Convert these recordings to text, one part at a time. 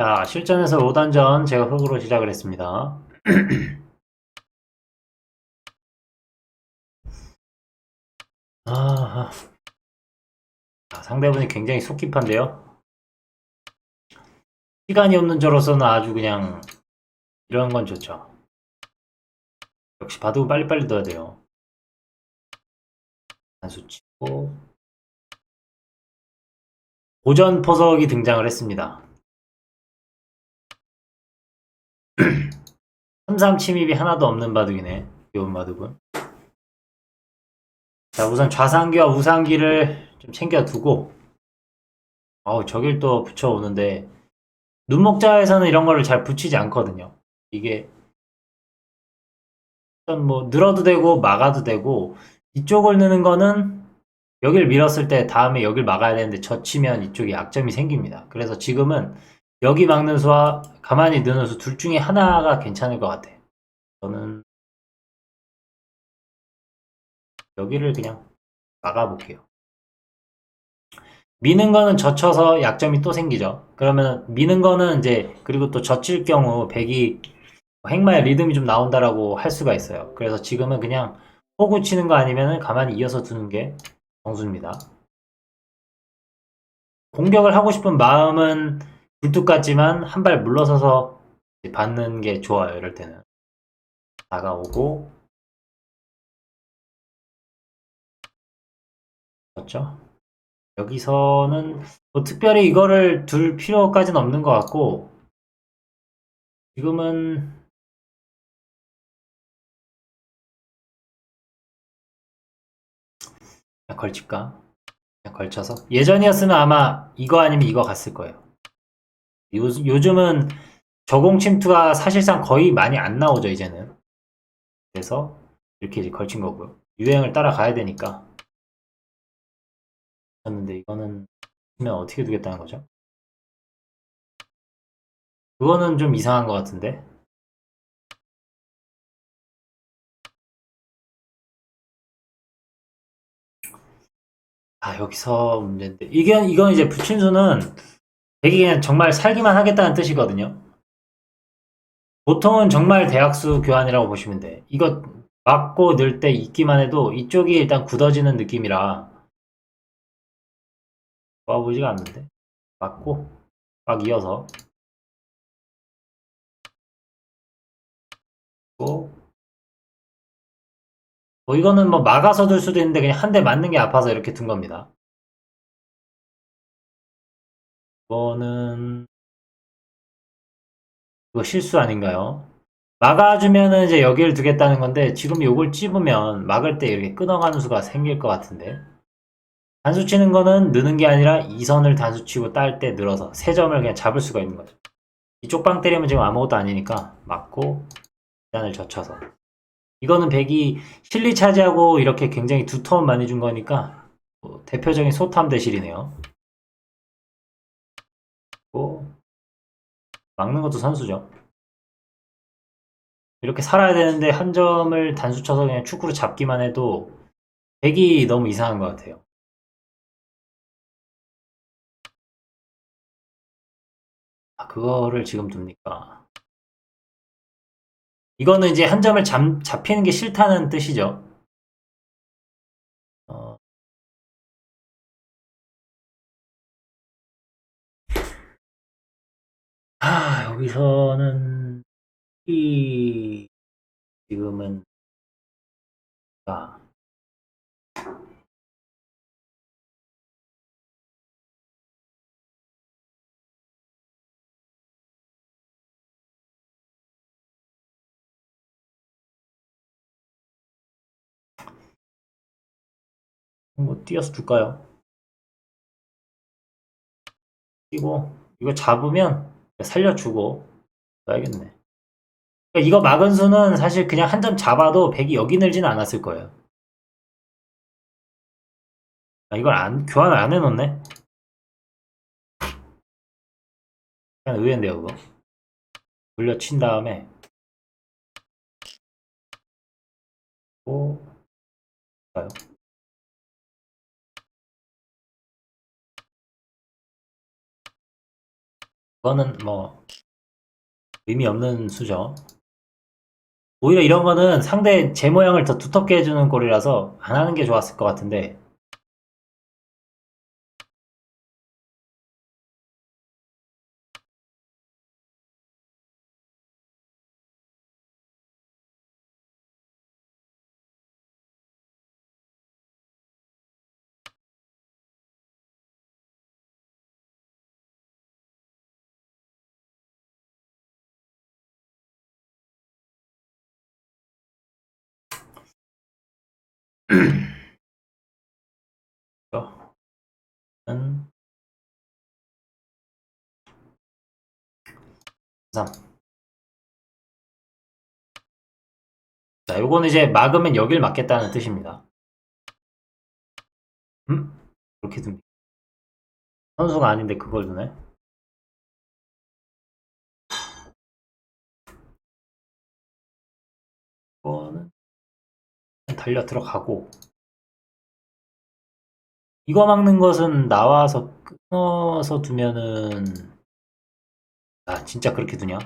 자, 실전에서 5단전 제가 흑으로 시작을 했습니다. 아, 아, 상대분이 굉장히 속 깊한데요. 시간이 없는 저로서는 아주 그냥 이런 건 좋죠. 역시 바둑은 빨리빨리 넣어야 돼요. 단수 치고 고전 포석이 등장을 했습니다. 3-3 침입이 하나도 없는 바둑이네. 귀여운 바둑은. 자, 우선 좌상기와 우상기를 좀 챙겨두고, 어우, 저길 또 붙여오는데, 눈목자에서는 이런 거를 잘 붙이지 않거든요. 이게, 일단 뭐, 늘어도 되고, 막아도 되고, 이쪽을 넣는 거는, 여길 밀었을 때 다음에 여길 막아야 되는데, 젖히면 이쪽에 약점이 생깁니다. 그래서 지금은, 여기 막는 수와 가만히 넣는 수 둘 중에 하나가 괜찮을 것 같아요. 저는, 여기를 그냥 막아볼게요. 미는 거는 젖혀서 약점이 또 생기죠. 그러면 미는 거는 이제 그리고 또 젖힐 경우 백이 행마의 리듬이 좀 나온다라고 할 수가 있어요. 그래서 지금은 그냥 호구 치는 거 아니면은 가만히 이어서 두는 게 정수입니다. 공격을 하고 싶은 마음은 굴뚝 같지만 한 발 물러서서 받는 게 좋아요. 이럴 때는 다가오고 그렇죠? 여기서는 뭐 특별히 이거를 둘 필요까지는 없는 것 같고 지금은 걸칠까? 걸쳐서 예전이었으면 아마 이거 아니면 이거 갔을 거예요. 요, 요즘은 저공 침투가 사실상 거의 많이 안 나오죠 이제는 그래서 이렇게 이제 걸친 거고요. 유행을 따라가야 되니까 였는데 이거는 그러면 어떻게 두겠다는 거죠? 그거는 좀 이상한 것 같은데 아 여기서 문제인데 이게 이건 이제 부친수는 그냥 정말 살기만 하겠다는 뜻이거든요. 보통은 정말 대학수 교환이라고 보시면 돼. 이거 맞고 넣을 때 있기만 해도 이쪽이 일단 굳어지는 느낌이라 좋아 보이지가 않는데? 맞고 막 이어서 또 뭐 이거는 뭐 막아서 둘 수도 있는데 그냥 한 대 맞는 게 아파서 이렇게 둔 겁니다. 이거는 이거 실수 아닌가요? 막아주면은 이제 여기를 두겠다는 건데 지금 요걸 찝으면 막을 때 이렇게 끊어가는 수가 생길 것 같은데 단수 치는 거는 느는 게 아니라 이 선을 단수 치고 딸 때 늘어서 세 점을 그냥 잡을 수가 있는 거죠. 이쪽 빵 때리면 지금 아무것도 아니니까 맞고 단을 젖혀서 이거는 백이 실리 차지하고 이렇게 굉장히 두터운 많이 준 거니까 뭐 대표적인 소탐 대실이네요. 막는 것도 선수죠. 이렇게 살아야 되는데 한 점을 단수 쳐서 그냥 축구로 잡기만 해도 백이 너무 이상한 것 같아요. 아, 그거를 지금 둡니까? 이거는 이제 한 점을 잡, 잡히는 게 싫다는 뜻이죠. 아, 여기서는 이 지금은 아, 뭐 띄어서 둘까요? 띄고 이거 잡으면 살려주고 놔야겠네. 그러니까 이거 막은 수는 사실 그냥 한 점 잡아도 백이 여기 늘지는 않았을 거예요. 아, 이걸 안 교환을 안 해놓네. 그냥 의외인데요, 그거. 물려친 다음에 또 가요. 그거는 뭐 의미 없는 수죠. 오히려 이런 거는 상대 제 모양을 더 두텁게 해주는 꼴이라서 안 하는 게 좋았을 것 같은데 3. 자, 요거는 이제 막으면 여길 막겠다는 뜻입니다. 음? 그렇게 듭니다. 선수가 아닌데 그걸 두네? 이거는 달려 들어가고 이거 막는 것은 나와서 끊어서 두면은 아 진짜 그렇게 두냐?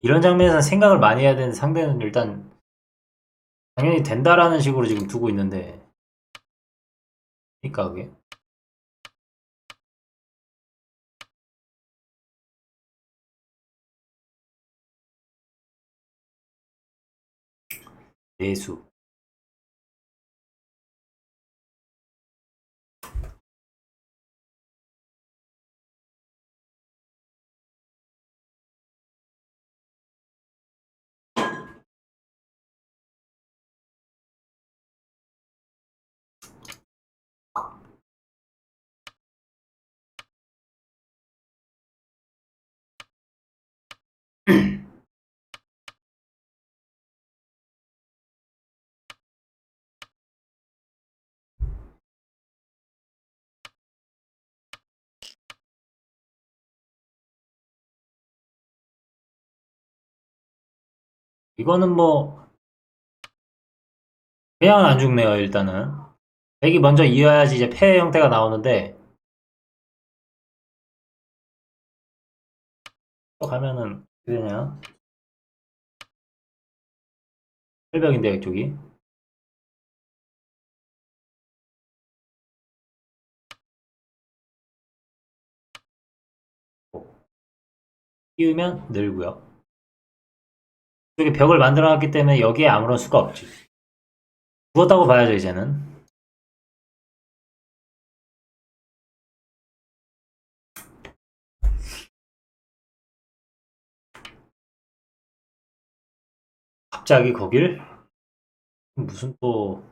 이런 장면에서 생각을 많이 해야 되는데 상대는 일단 당연히 된다라는 식으로 지금 두고 있는데. 그니까 그게. 내수 이거는 뭐 그냥은 안 죽네요 일단은. 백이 먼저 이어야지 이제 패 형태가 나오는데 또 가면은 되냐? 철벽인데 이쪽이? 띄우면 늘고요 이쪽에 벽을 만들어 놨기 때문에 여기에 아무런 수가 없지 죽었다고 봐야죠 이제는 갑자기 거길 무슨 또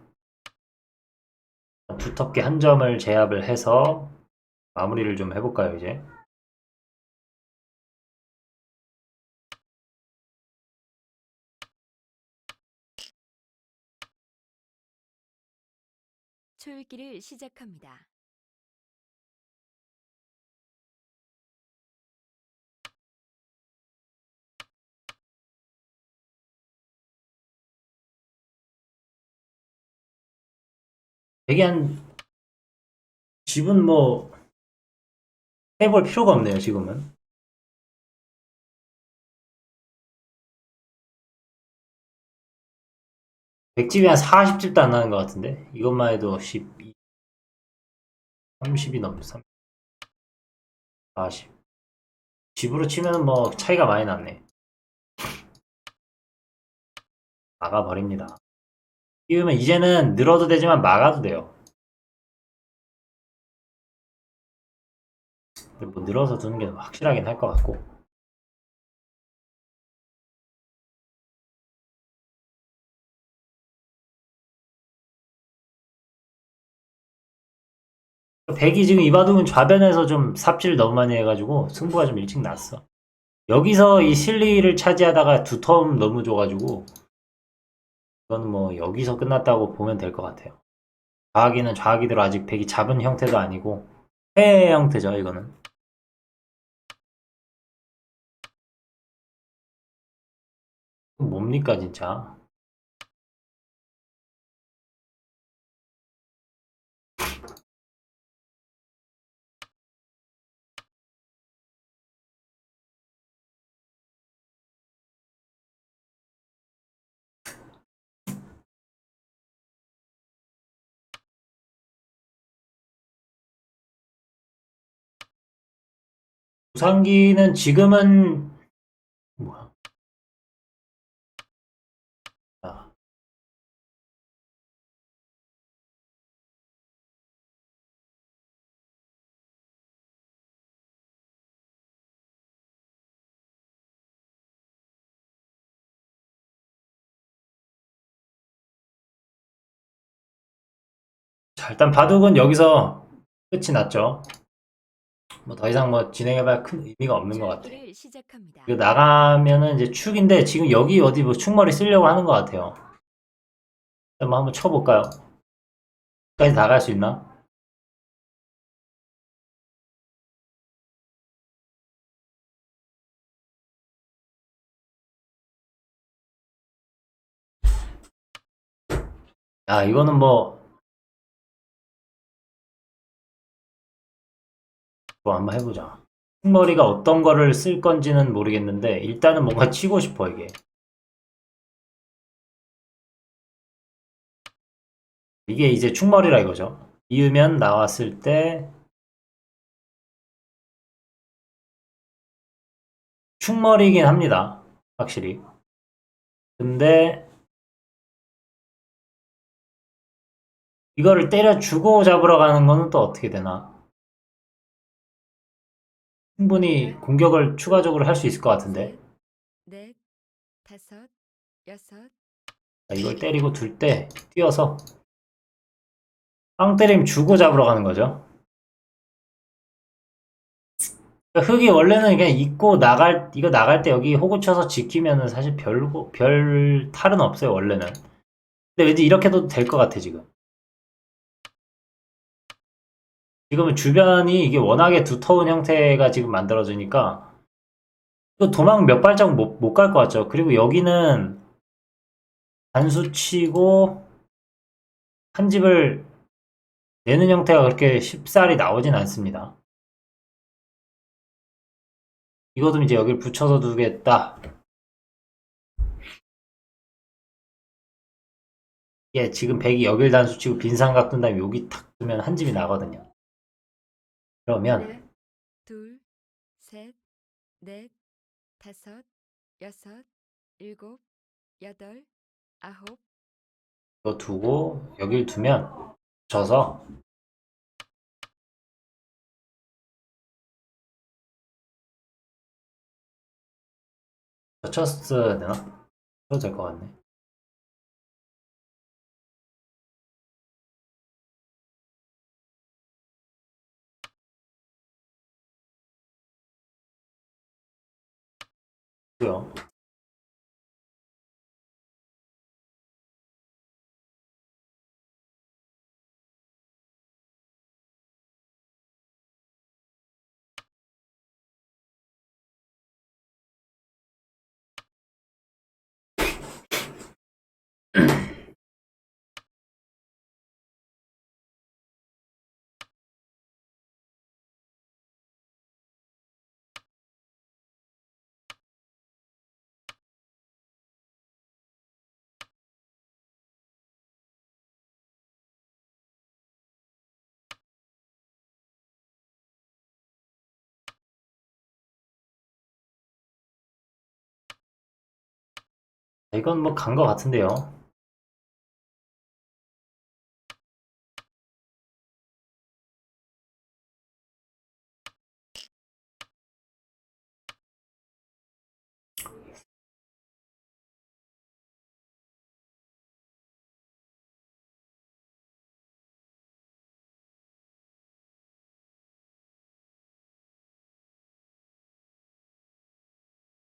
두텁게 한 점을 제압을 해서 마무리를 좀 해볼까요 이제 초읽기를 시작합니다. 되게 한 집은 뭐 해볼 필요가 없네요 지금은 백집이 한 40집도 안 나는 것 같은데? 이것만 해도 12 30이 넘죠 30, 40 집으로 치면은 뭐 차이가 많이 났네. 막아버립니다. 띄우면 이제는 늘어도 되지만 막아도 돼요. 뭐 늘어서 두는 게 확실하긴 할 것 같고 백이 지금 이바둑은 좌변에서 좀 삽질을 너무 많이 해가지고 승부가 좀 일찍 났어. 여기서 이 실리를 차지하다가 두 텀 너무 줘가지고 이건 뭐 여기서 끝났다고 보면 될 것 같아요. 좌하기는 좌하기대로 아직 백이 잡은 형태도 아니고 패 형태죠 이거는. 뭡니까 진짜. 우상기는 지금은 뭐야? 아, 자, 일단 바둑은 여기서 끝이 났죠. 뭐 더 이상 뭐 진행해봐야 큰 의미가 없는 것 같아. 초읽기를 시작합니다. 이거 나가면은 이제 축인데 지금 여기 어디 뭐 축머리 쓰려고 하는 것 같아요. 한번 한번 쳐볼까요? 까지 나갈 수 있나? 야 이거는 뭐 뭐 한번 해보자. 머리가 어떤 거를 쓸 건지는 모르겠는데 일단은 뭔가 치고 싶어 이게. 이게 이제 충머리라 이거죠. 이으면 나왔을 때 충머리긴 합니다. 확실히. 근데 이거를 때려주고 잡으러 가는 거는 또 어떻게 되나? 충분히 공격을 추가적으로 할 수 있을 것 같은데. 넷, 다섯, 여섯, 자, 이걸 때리고 둘 때 뛰어서 빵 때림 주고 잡으러 가는 거죠. 그러니까 흙이 원래는 그냥 있고 나갈 이거 나갈 때 여기 호구 쳐서 지키면은 사실 별, 별 탈은 없어요 원래는. 근데 왠지 이렇게 해도 될 것 같아 지금. 지금은 주변이 이게 워낙에 두터운 형태가 지금 만들어지니까 이거 도망 몇 발자국 못갈 것 같죠. 그리고 여기는 단수 치고 한 집을 내는 형태가 그렇게 쉽사리 나오진 않습니다. 이것도 이제 여기를 붙여서 두겠다. 예, 지금 100이 여길 단수 치고 빈 삼각 둔 다음에 여기 탁 두면 한 집이 나거든요. 그러면 넷, 둘, 셋, 넷, 다섯, 여섯, 일곱, 여덟, 아홉, 이거 두고 여길 두면 져서 쳤어야 되나? 쳐도 될것 같네. 고요. 이건 뭐 간 것 같은데요.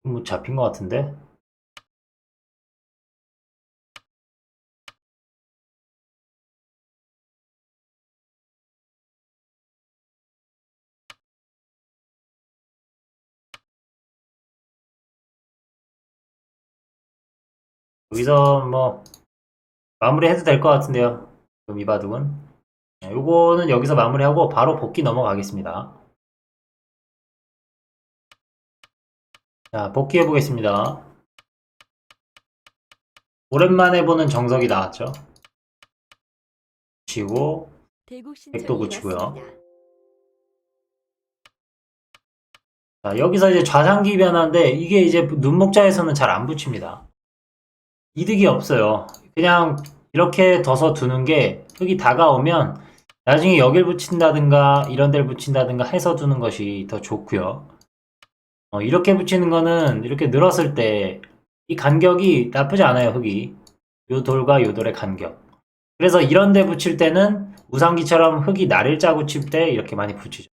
뭐 잡힌 것 같은데? 여기서 뭐 마무리해도 될 것 같은데요. 그럼 이 바둑은 네, 요거는 여기서 마무리하고 바로 복귀 넘어가겠습니다. 자, 복귀해 보겠습니다. 오랜만에 보는 정석이 나왔죠. 치고 백도. 났습니다. 자, 여기서 이제 좌상기 변화인데 이게 이제 눈목자에서는 잘 안 붙입니다. 이득이 없어요. 그냥 이렇게 둬서 두는 게 흙이 다가오면 나중에 여길 붙인다든가 이런 데를 붙인다든가 해서 두는 것이 더 좋고요. 어, 이렇게 붙이는 거는 이렇게 늘었을 때 이 간격이 나쁘지 않아요, 흙이. 요 돌과 요 돌의 간격. 그래서 이런 데 붙일 때는 우상기처럼 흙이 날을 짜고 칠 때 이렇게 많이 붙이죠.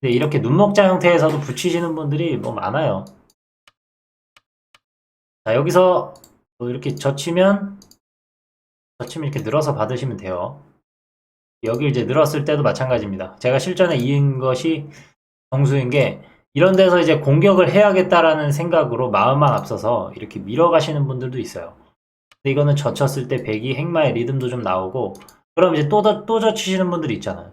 근데 이렇게 눈목자 형태에서도 붙이시는 분들이 뭐 많아요. 자, 여기서 뭐 이렇게 젖히면, 젖히면 이렇게 늘어서 받으시면 돼요. 여기 이제 늘었을 때도 마찬가지입니다. 제가 실전에 이은 것이 정수인 게, 이런 데서 이제 공격을 해야겠다라는 생각으로 마음만 앞서서 이렇게 밀어가시는 분들도 있어요. 근데 이거는 젖혔을 때 백이 행마의 리듬도 좀 나오고, 그럼 이제 또, 더- 또 젖히시는 분들이 있잖아요.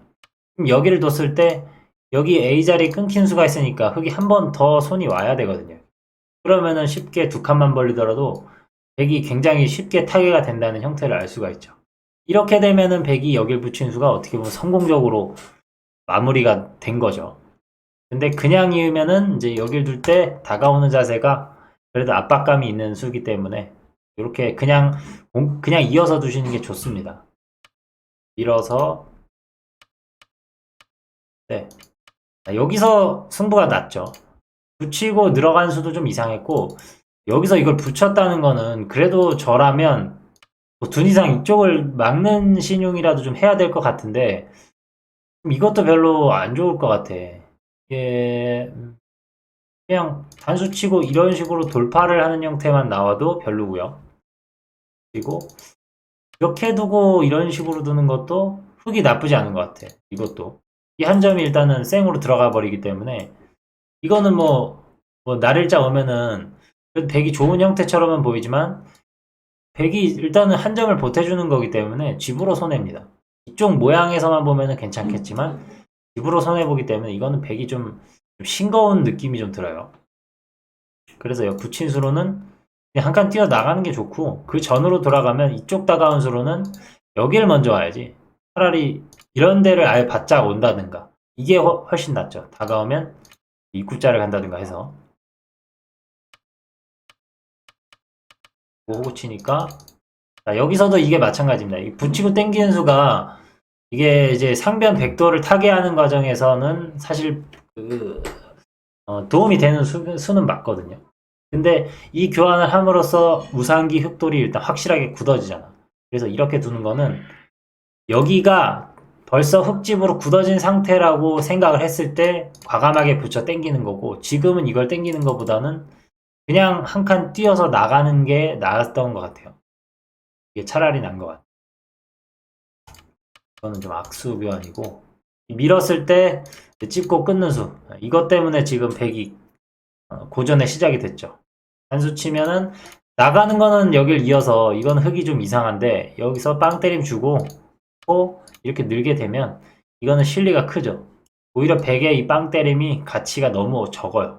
그럼 여기를 뒀을 때, 여기 A 자리 끊긴 수가 있으니까 흙이 한 번 더 손이 와야 되거든요. 그러면은 쉽게 두 칸만 벌리더라도 백이 굉장히 쉽게 타개가 된다는 형태를 알 수가 있죠. 이렇게 되면은 백이 여길 붙인 수가 어떻게 보면 성공적으로 마무리가 된 거죠. 근데 그냥 이으면은 이제 여길 둘 때 다가오는 자세가 그래도 압박감이 있는 수기 때문에 이렇게 그냥 공- 그냥 이어서 두시는 게 좋습니다. 밀어서 네. 자, 여기서 승부가 났죠. 붙이고 늘어간 수도 좀 이상했고 여기서 이걸 붙였다는 거는 그래도 저라면 뭐 둔 이상 이쪽을 막는 신용이라도 좀 해야 될 것 같은데 이것도 별로 안 좋을 것 같아. 이게 음, 그냥 단수 치고 이런 식으로 돌파를 하는 형태만 나와도 별로고요. 그리고 이렇게 두고 이런 식으로 두는 것도 흙이 나쁘지 않은 것 같아. 이것도 이 한 점이 일단은 생으로 들어가 버리기 때문에 이거는 뭐, 뭐 날일자 오면은 백이 좋은 형태처럼은 보이지만 백이 일단은 한 점을 보태주는 거기 때문에 집으로 손해입니다. 이쪽 모양에서만 보면은 괜찮겠지만 집으로 손해 보기 때문에 이거는 백이 좀, 좀 싱거운 느낌이 좀 들어요. 그래서 여 붙인 수로는 그냥 한칸 뛰어 나가는 게 좋고 그 전으로 돌아가면 이쪽 다가온 수로는 여기를 먼저 와야지. 차라리 이런 데를 아예 바짝 온다든가 이게 훨- 훨씬 낫죠. 다가오면 입구자를 간다든가 해서 보고 치니까 자, 여기서도 이게 마찬가지입니다. 이 붙이고 당기는 수가 이게 이제 상변 백도를 타개하는 과정에서는 사실 그 어, 도움이 되는 수, 수는 맞거든요. 근데 이 교환을 함으로써 우상기 흑돌이 일단 확실하게 굳어지잖아. 그래서 이렇게 두는 거는 여기가 벌써 흙집으로 굳어진 상태라고 생각을 했을 때 과감하게 붙여 당기는 거고 지금은 이걸 당기는 것보다는 그냥 한 칸 뛰어서 나가는 게 나았던 것 같아요. 이게 차라리 난 것 같아요. 이거는 좀 악수 교환이고 밀었을 때 찝고 끊는 수 이것 때문에 지금 백이 어, 고전에 시작이 됐죠. 한 수 치면은 나가는 거는 여길 이어서 이건 흙이 좀 이상한데 여기서 빵 때림 주고 또 이렇게 늘게 되면 이거는 실리가 크죠. 오히려 100의 이 빵 때림이 가치가 너무 적어요.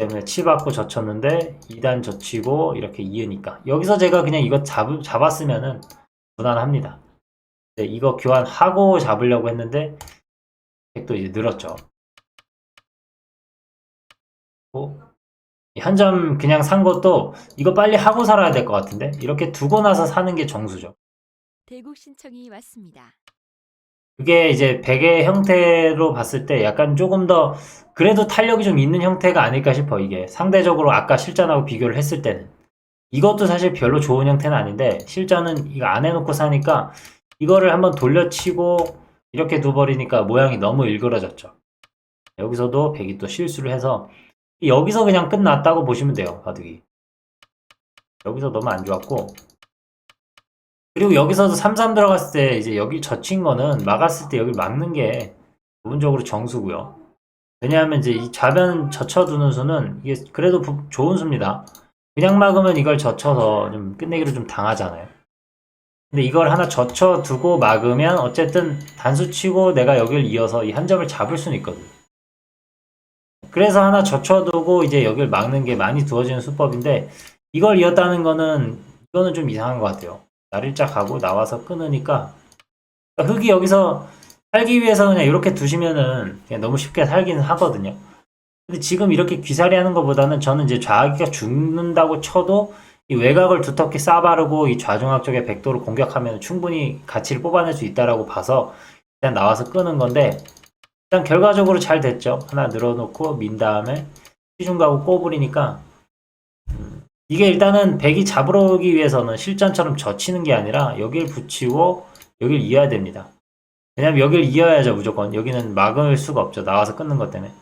때문에 치받고 젖혔는데 2단 젖히고 이렇게 이으니까 여기서 제가 그냥 이거 잡, 잡았으면은 무난합니다. 네, 이거 교환하고 잡으려고 했는데 100도 이제 늘었죠. 한 점 그냥 산 것도 이거 빨리 하고 살아야 될 것 같은데 이렇게 두고 나서 사는 게 정수죠. 대국 신청이 왔습니다. 그게 이제 베개 형태로 봤을 때 약간 조금 더 그래도 탄력이 좀 있는 형태가 아닐까 싶어 이게. 상대적으로 아까 실전하고 비교를 했을 때는. 이것도 사실 별로 좋은 형태는 아닌데 실전은 이거 안 해놓고 사니까 이거를 한번 돌려치고 이렇게 둬버리니까 모양이 너무 일그러졌죠. 여기서도 백이 또 실수를 해서 여기서 그냥 끝났다고 보시면 돼요 바둑이. 여기서 너무 안 좋았고 그리고 여기서도 3-3 들어갔을 때 이제 여기 젖힌 거는 막았을 때 여기 막는 게 부분적으로 정수고요. 왜냐하면 이제 이 좌변 젖혀두는 수는 이게 그래도 부- 좋은 수입니다. 그냥 막으면 이걸 젖혀서 좀 끝내기로 좀 당하잖아요. 근데 이걸 하나 젖혀두고 막으면 어쨌든 단수 치고 내가 여기를 이어서 이 한 점을 잡을 수는 있거든요. 그래서 하나 젖혀두고 이제 여기를 막는 게 많이 두어지는 수법인데 이걸 이었다는 거는 이거는 좀 이상한 것 같아요. 날일자 가고 나와서 끊으니까 그러니까 흙이 여기서 살기 위해서 그냥 이렇게 두시면은 그냥 너무 쉽게 살기는 하거든요. 근데 지금 이렇게 귀살이 하는 것보다는 저는 이제 좌기가 죽는다고 쳐도 이 외곽을 두텁게 싸바르고 이 좌중앙 쪽에 백도를 공격하면 충분히 가치를 뽑아낼 수 있다라고 봐서 일단 나와서 끄는 건데 일단 결과적으로 잘 됐죠. 하나 늘어놓고 민 다음에 시중 가고 꼬부리니까 음, 이게 일단은 백이 잡으러 오기 위해서는 실전처럼 젖히는 게 아니라 여길 붙이고 여길 이어야 됩니다. 왜냐면 여길 이어야죠 무조건. 여기는 막을 수가 없죠 나와서 끊는 것 때문에.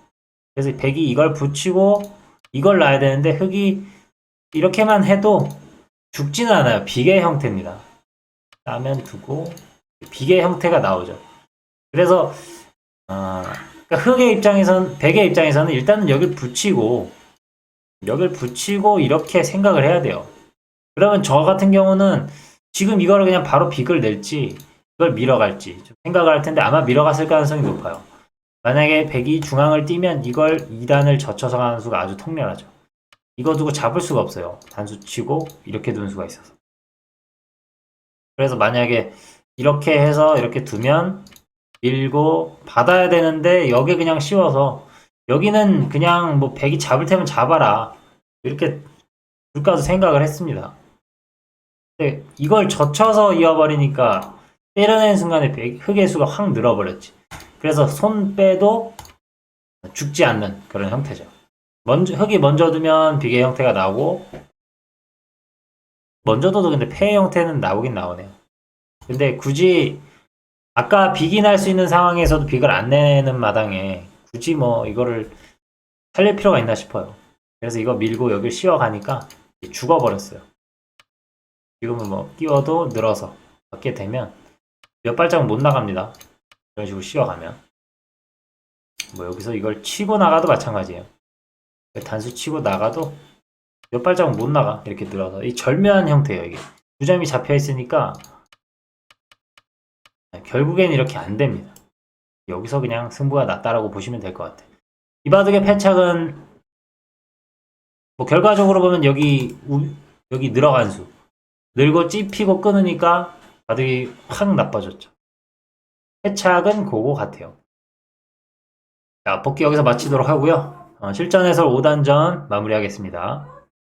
그래서 백이 이걸 붙이고 이걸 놔야 되는데 흙이 이렇게만 해도 죽지는 않아요. 비계 형태입니다. 라면 두고 비계 형태가 나오죠. 그래서 아, 그러니까 흙의 입장에서는 백의 입장에서는 일단은 여길 붙이고 여길 붙이고 이렇게 생각을 해야 돼요 그러면 저 같은 경우는 지금 이거를 그냥 바로 빅을 낼지 이걸 밀어갈지 좀 생각을 할 텐데 아마 밀어갔을 가능성이 높아요. 만약에 백이 중앙을 띄면 이걸 2단을 젖혀서 가는 수가 아주 통렬하죠. 이거 두고 잡을 수가 없어요. 단수 치고 이렇게 두는 수가 있어서. 그래서 만약에 이렇게 해서 이렇게 두면 밀고 받아야 되는데 여기 그냥 씌워서 여기는 그냥 뭐 백이 잡을 테면 잡아라 이렇게 둘까도 생각을 했습니다. 근데 이걸 젖혀서 이어버리니까 때려내는 순간에 백- 흙의 수가 확 늘어버렸지. 그래서 손 빼도 죽지 않는 그런 형태죠. 먼저, 흙이 먼저 두면 비계 형태가 나오고, 먼저 둬도 근데 폐 형태는 나오긴 나오네요. 근데 굳이, 아까 빅이 날수 있는 상황에서도 빅을 안 내는 마당에 굳이 뭐 이거를 살릴 필요가 있나 싶어요. 그래서 이거 밀고 여길 씌워가니까 죽어버렸어요. 지금은 뭐 끼워도 늘어서 받게 되면 몇 발짝 못 나갑니다. 이런 식으로 씌워가면. 뭐 여기서 이걸 치고 나가도 마찬가지예요. 단수 치고 나가도 몇 발짝 못 나가. 이렇게 늘어서. 이 절묘한 형태예요, 이게. 두 점이 잡혀 있으니까 결국엔 이렇게 안 됩니다. 여기서 그냥 승부가 났다라고 보시면 될 것 같아요. 이바둑의 패착은 뭐 결과적으로 보면 여기 우- 여기 늘어간 수 늘고 찝히고 끊으니까 바둑이 확 나빠졌죠. 패착은 그거 같아요. 자, 복귀 여기서 마치도록 하고요. 어, 실전 해설 5단전 마무리하겠습니다.